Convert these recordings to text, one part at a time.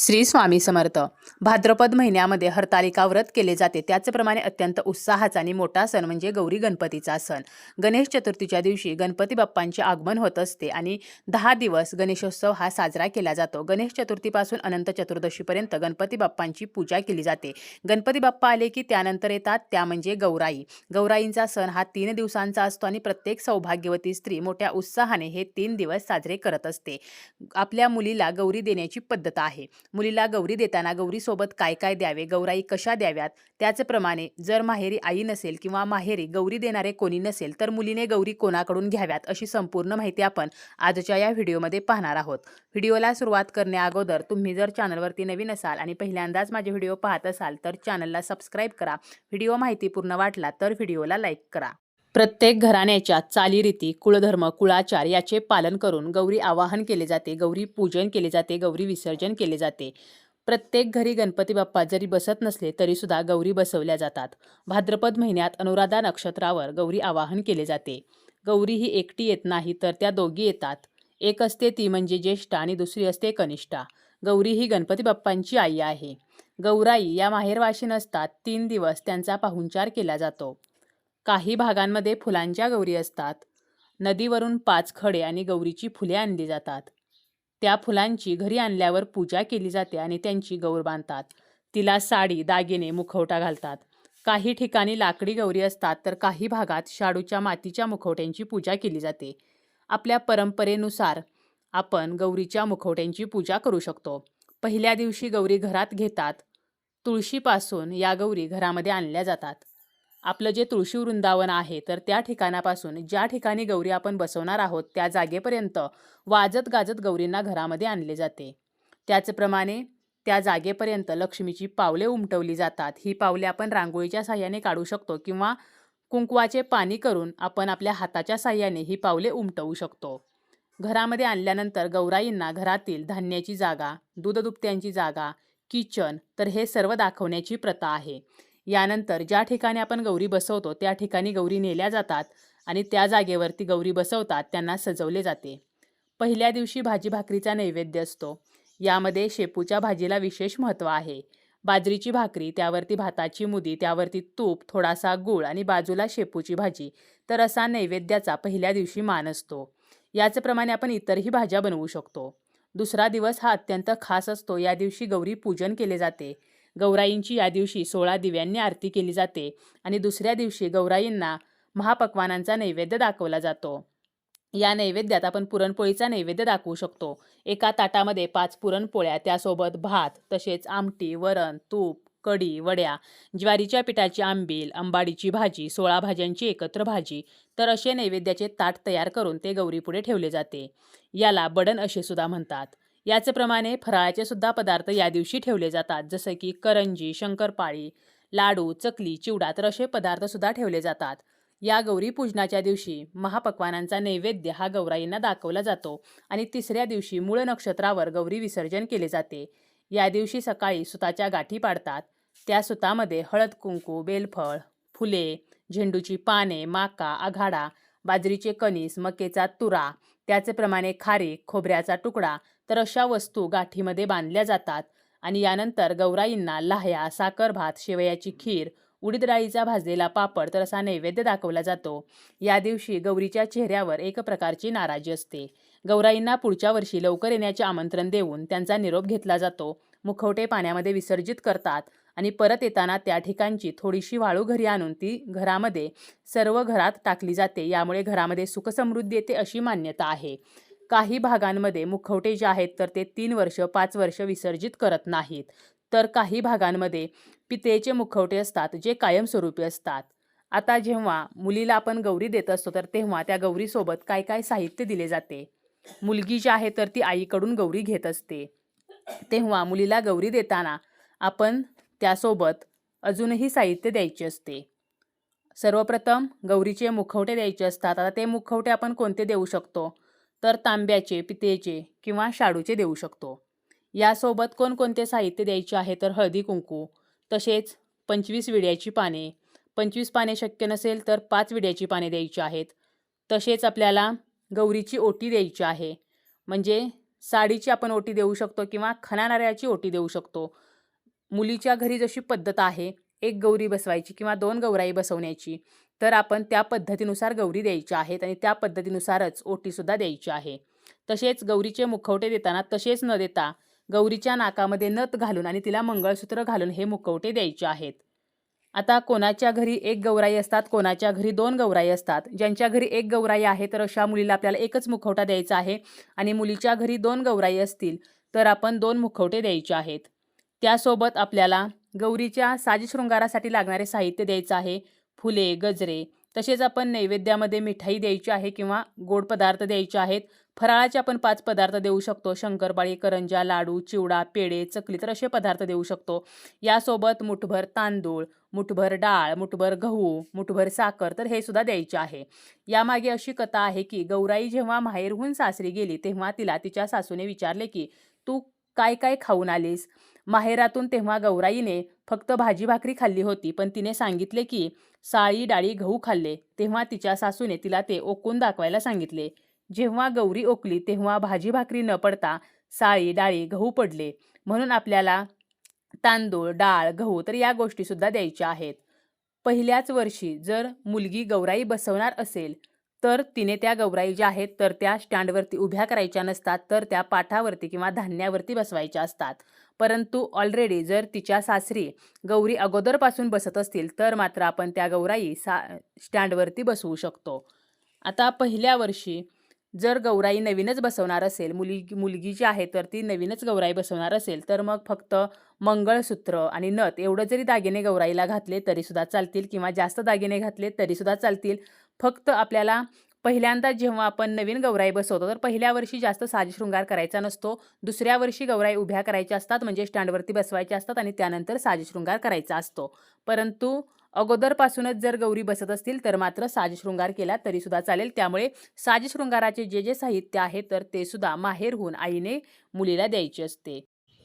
श्री स्वामी समर्थ. भाद्रपद महिन्यामध्ये हरतालिका व्रत केले जाते. त्याचप्रमाणे अत्यंत उत्साहाचा आणि मोठा सण म्हणजे गौरी गणपतीचा सण. गणेश चतुर्थीच्या दिवशी गणपती बाप्पांचे आगमन होत असते आणि दहा दिवस गणेशोत्सव हा साजरा केला जातो. गणेश चतुर्थीपासून अनंत चतुर्दशीपर्यंत गणपती बाप्पांची पूजा केली जाते. गणपती बाप्पा आले की त्यानंतर येतात त्या म्हणजे गौराई. गौराईंचा सण हा तीन दिवसांचा असतो आणि प्रत्येक सौभाग्यवती स्त्री मोठ्या उत्साहाने हे तीन दिवस साजरे करत असते. आपल्या मुलीला गौरी देण्याची पद्धत आहे. मुलीला गौरी देताना गौरीसोबत काय काय द्यावे गौराई कशा द्याव्यात? त्याचप्रमाणे जर माहेरी आई नसेल किंवा माहेरी गौरी देणारे कोणी नसेल तर मुलीने गौरी कोणाकडून घ्याव्यात अशी संपूर्ण माहिती आपण आजच्या या व्हिडिओमध्ये पाहणार आहोत. व्हिडिओला सुरुवात करण्याअगोदर तुम्ही जर चॅनलवरती नवीन असाल आणि पहिल्यांदाच माझे व्हिडिओ पाहत असाल तर चॅनलला सबस्क्राईब करा. व्हिडिओ माहितीपूर्ण वाटला तर व्हिडिओला लाईक करा. प्रत्येक घराण्याच्या चालीरीती कुळधर्म कुळाचार याचे पालन करून गौरी आवाहन केले जाते गौरी पूजन केले जाते गौरी विसर्जन केले जाते. प्रत्येक घरी गणपती बाप्पा जरी बसत नसले तरीसुद्धा गौरी बसवल्या जातात. भाद्रपद महिन्यात अनुराधा नक्षत्रावर गौरी आवाहन केले जाते. गौरी ही एकटी येत नाही तर त्या दोघी येतात. एक असते ती म्हणजे ज्येष्ठा आणि दुसरी असते कनिष्ठा. गौरी ही गणपती बाप्पांची आई आहे. गौराई या माहेरवाशी नसतात तीन दिवस त्यांचा पाहुणचार केला जातो. काही भागांमध्ये फुलांच्या गौरी असतात. नदीवरून पाच खडे आणि गौरीची फुले आणली जातात. त्या फुलांची घरी आणल्यावर पूजा केली जाते आणि त्यांची गौर बांधतात. तिला साडी दागिने मुखवटा घालतात. काही ठिकाणी लाकडी गौरी असतात तर काही भागात शाडूच्या मातीच्या मुखवट्यांची पूजा केली जाते. आपल्या परंपरेनुसार आपण गौरीच्या मुखवट्यांची पूजा करू शकतो. पहिल्या दिवशी गौरी घरात घेतात. तुळशीपासून या गौरी घरामध्ये आणल्या जातात. आपलं जे तुळशी वृंदावन आहे तर त्या ठिकाणापासून ज्या ठिकाणी गौरी आपण बसवणार आहोत त्या जागेपर्यंत वाजत गाजत गौरींना घरामध्ये आणले जाते. त्याचप्रमाणे त्या जागेपर्यंत लक्ष्मीची पावले उमटवली जातात. ही पावले आपण रांगोळीच्या साह्याने काढू शकतो किंवा कुंकवाचे पाणी करून आपण आपल्या हाताच्या साह्याने ही पावले उमटवू शकतो. घरामध्ये आणल्यानंतर गौराईंना घरातील धान्याची जागा दूधदुभत्यांची जागा किचन तर हे सर्व दाखवण्याची प्रथा आहे. यानंतर ज्या ठिकाणी आपण गौरी बसवतो त्या ठिकाणी गौरी नेल्या जातात आणि त्या जागेवरती गौरी बसवतात त्यांना सजवले जाते. पहिल्या दिवशी भाजी भाकरीचा नैवेद्य असतो. यामध्ये शेपूच्या भाजीला विशेष महत्त्व आहे. बाजरीची भाकरी त्यावरती भाताची मुदी त्यावरती तूप थोडासा गूळ आणि बाजूला शेपूची भाजी तर असा नैवेद्याचा पहिल्या दिवशी मान असतो. याचप्रमाणे आपण इतरही भाज्या बनवू शकतो. दुसरा दिवस हा अत्यंत खास असतो. या दिवशी गौरी पूजन केले जाते. गौराईंची या दिवशी सोळा दिव्यांनी आरती केली जाते आणि दुसऱ्या दिवशी गौराईंना महापक्वानांचा नैवेद्य दाखवला जातो. या नैवेद्यात आपण पुरणपोळीचा नैवेद्य दाखवू शकतो. एका ताटामध्ये पाच पुरणपोळ्या त्यासोबत भात तसेच आमटी वरण तूप कढी वड्या ज्वारीच्या पिठाची आंबील अंबाडीची भाजी सोळा भाज्यांची एकत्र भाजी तर असे नैवेद्याचे ताट तयार करून ते गौरीपुढे ठेवले जाते. याला बडण असे सुद्धा म्हणतात. याचप्रमाणे फराळाचे सुद्धा पदार्थ या दिवशी ठेवले जातात जसे की करंजी शंकरपाळी लाडू चकली चिवडा तर असे पदार्थ सुद्धा ठेवले जातात. या गौरी पूजनाच्या दिवशी महापक्वानांचा नैवेद्य हा गौराईंना दाखवला जातो आणि तिसऱ्या दिवशी मूळ नक्षत्रावर गौरी विसर्जन केले जाते. या दिवशी सकाळी सुताच्या गाठी पाडतात. त्या सुतामध्ये हळद कुंकू बेलफळ फुले झेंडूची पाने माका आघाडा बाजरीचे कणीस मकेचा तुरा त्याचप्रमाणे खारीक खोबऱ्याचा तुकडा तर अशा वस्तू गाठीमध्ये बांधल्या जातात आणि यानंतर गौराईंना लाह्या साखर भात शेवयाची खीर उडीद डाळीचा भाजलेला पापड तर असा नैवेद्य दाखवला जातो. या दिवशी गौरीच्या चेहऱ्यावर एक प्रकारची नाराजी असते. गौराईंना पुढच्या वर्षी लवकर येण्याचे आमंत्रण देऊन त्यांचा निरोप घेतला जातो. मुखवटे पाण्यामध्ये विसर्जित करतात आणि परत येताना त्या ठिकाणची थोडीशी वाळू घरी आणून ती घरामध्ये सर्व घरात टाकली जाते. यामुळे घरामध्ये सुखसमृद्धी येते अशी मान्यता आहे. काही भागांमध्ये मुखवटे जे आहेत तर ते तीन वर्ष पाच वर्ष विसर्जित करत नाहीत. तर काही भागांमध्ये पितळेचे मुखवटे असतात जे कायमस्वरूपी असतात. आता जेव्हा मुलीला आपण गौरी देत असतो तर तेव्हा त्या गौरीसोबत काय काय साहित्य दिले जाते? मुलगी जी आहे तर ती आईकडून गौरी घेत असते. तेव्हा मुलीला गौरी देताना आपण त्यासोबत अजूनही साहित्य द्यायचे असते. सर्वप्रथम गौरीचे मुखवटे द्यायचे असतात. आता ते मुखवटे आपण कोणते देऊ शकतो? तर तांब्याचे पितेचे किंवा शाडूचे देऊ शकतो. यासोबत कोणकोणते साहित्य द्यायचे आहे तर हळदी कुंकू तसेच पंचवीस विड्याची पाने. पंचवीस पाने शक्य नसेल तर पाच विड्याची पाने द्यायची आहेत. तसेच आपल्याला गौरीची ओटी द्यायची आहे. म्हणजे साडीची आपण ओटी देऊ शकतो किंवा खणानाऱ्याची ओटी देऊ शकतो. मुलीच्या घरी जशी पद्धत आहे एक गौरी बसवायची किंवा दोन गौराई बसवण्याची. तर आपण त्या पद्धतीनुसार गौरी द्यायच्या आहेत आणि त्या पद्धतीनुसारच ओटीसुद्धा द्यायची आहे. तसेच गौरीचे मुखवटे देताना तसेच न देता गौरीच्या नाकामध्ये नथ घालून आणि तिला मंगळसूत्र घालून हे मुखवटे द्यायचे आहेत. आता कोणाच्या घरी एक गौराई असतात कोणाच्या घरी दोन गौराई असतात. ज्यांच्या घरी एक गौराई आहे तर अशा मुलीला आपल्याला एकच मुखवटा द्यायचा आहे आणि मुलीच्या घरी दोन गौराई असतील तर आपण दोन मुखवटे द्यायचे आहेत. त्यासोबत आपल्याला गौरीच्या साजशृंगारासाठी लागणारे साहित्य द्यायचं आहे. फुले गजरे तसेच आपण नैवेद्यामध्ये मिठाई द्यायची आहे किंवा गोड पदार्थ द्यायचे आहेत. फराळाचे आपण पाच पदार्थ देऊ शकतो. शंकरपाळी करंजा लाडू चिवडा पेढे चकली तर असे पदार्थ देऊ शकतो. यासोबत मुठभर तांदूळ मुठभर डाळ मुठभर गहू मुठभर साखर तर हे सुद्धा द्यायचे आहे. यामागे अशी कथा आहे की गौराई जेव्हा माहेरहून सासरी गेली तेव्हा तिला तिच्या सासूने विचारले की तू काय काय खाऊन आलीस? माहेरातून तेव्हा गौराईने फक्त भाजी भाकरी खाल्ली होती पण तिने सांगितले की साळी डाळी गहू खाल्ले. तेव्हा तिच्या सासूने तिला ते ओकून दाखवायला सांगितले. जेव्हा गौरी ओकली तेव्हा भाजी भाकरी न पडता साळी डाळी गहू पडले. म्हणून आपल्याला तांदूळ डाळ गहू तर या गोष्टीसुद्धा द्यायच्या आहेत. पहिल्याच वर्षी जर मुलगी गौराई बसवणार असेल तर तिने त्या गौराई ज्या आहेत तर त्या स्टँडवरती उभ्या करायच्या नसतात तर त्या पाठावरती किंवा धान्यावरती बसवायच्या असतात. परंतु ऑलरेडी जर तिच्या सासरी गौरी अगोदरपासून बसत असतील तर मात्र आपण त्या गौराई सा स्टँडवरती बसवू शकतो. आता पहिल्या वर्षी जर गौराई नवीनच बसवणार असेल मुली मुलगी जी आहे तर ती नवीनच गौराई बसवणार असेल तर मग फक्त मंगळसूत्र आणि नथ एवढं जरी दागिने गौराईला घातले तरीसुद्धा चालतील किंवा जास्त दागिने घातले तरीसुद्धा चालतील फक्त आपल्याला पहिल्यांदा जेव्हा आपण नवीन गौराई बसवतो तर पहिल्या वर्षी जास्त साजशृंगार करायचा नसतो. दुसऱ्या वर्षी गौराई उभ्या करायच्या असतात म्हणजे स्टँडवरती बसवायच्या असतात आणि त्यानंतर साजशृंगार करायचा असतो. परंतु अगोदरपासूनच जर गौरी बसत असतील तर मात्र साजशृंगार केला तरीसुद्धा चालेल. त्यामुळे साजशृंगाराचे जे जे साहित्य आहे तर ते सुद्धा माहेरहून आईने मुलीला द्यायचे असते.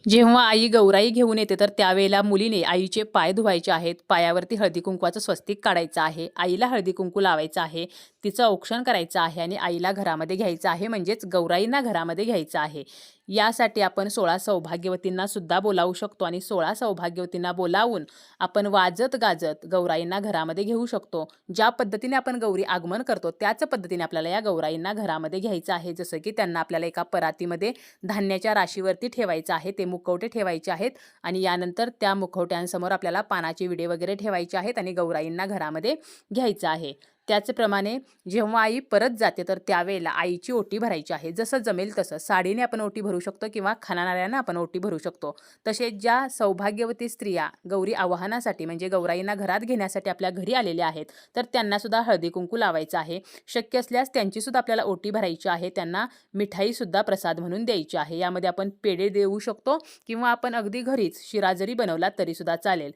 जेव्हा आई गौराई घेऊन येते तर त्यावेळेला मुलीने आईचे पाय धुवायचे आहेत. पायावरती हळदी कुंकवाचं स्वस्तिक काढायचं आहे. आईला हळदी कुंकू लावायचं आहे. तिचं औक्षण करायचं आहे आणि आईला घरामध्ये घ्यायचं आहे. म्हणजेच गौराईंना घरामध्ये घ्यायचं आहे. यासाठी आपण सोळा सौभाग्यवतींना सुद्धा बोलावू शकतो आणि सोळा सौभाग्यवतींना बोलावून आपण वाजत गाजत गौराईंना घरामध्ये घेऊ शकतो. ज्या पद्धतीने आपण गौरी आगमन करतो त्याच पद्धतीने आपल्याला या गौराईंना घरामध्ये घ्यायचं आहे. जसं की त्यांना आपल्याला एका परातीमध्ये धान्याच्या राशीवरती ठेवायचं आहे ते मुखवटे ठेवायचे आहेत आणि यानंतर त्या मुखवट्यांसमोर आपल्याला पानाचे विडे वगैरे ठेवायचे आहेत आणि गौराईंना घरामध्ये घ्यायचं आहे. त्याचप्रमाणे जेव्हा आई परत जाते तर त्यावेळेला आईची ओटी भरायची आहे. जसं जमेल तसं साडीने आपण ओटी भरू शकतो किंवा खाणाऱ्यानं आपण ओटी भरू शकतो. तसेच ज्या सौभाग्यवती स्त्रिया गौरी आवाहनासाठी म्हणजे गौराईंना घरात घेण्यासाठी आपल्या घरी आलेल्या आहेत तर त्यांनासुद्धा हळदी कुंकू लावायचं आहे. शक्य असल्यास त्यांचीसुद्धा आपल्याला ओटी भरायची आहे. त्यांना मिठाईसुद्धा प्रसाद म्हणून द्यायची आहे. यामध्ये आपण पेढे देऊ शकतो किंवा आपण अगदी घरीच शिरा जरी बनवला तरीसुद्धा चालेल.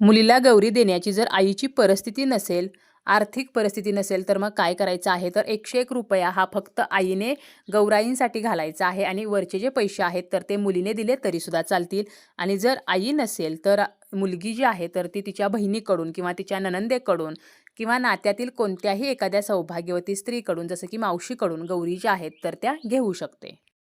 मुलीला गौरी देण्याची जर आईची परिस्थिती नसेल आर्थिक परिस्थिती नसेल तर मग काय करायचं आहे? तर एकशे एक रुपया हा फक्त आईने गौराईंसाठी घालायचा आहे आणि वरचे जे पैसे आहेत तर ते मुलीने दिले तरीसुद्धा चालतील. आणि जर आई नसेल तर मुलगी जी आहे तर ती तिच्या बहिणीकडून किंवा तिच्या ननंदेकडून किंवा नात्यातील कोणत्याही एखाद्या सौभाग्यवती स्त्रीकडून जसं की मावशीकडून गौरी ज्या आहेत तर त्या घेऊ शकते.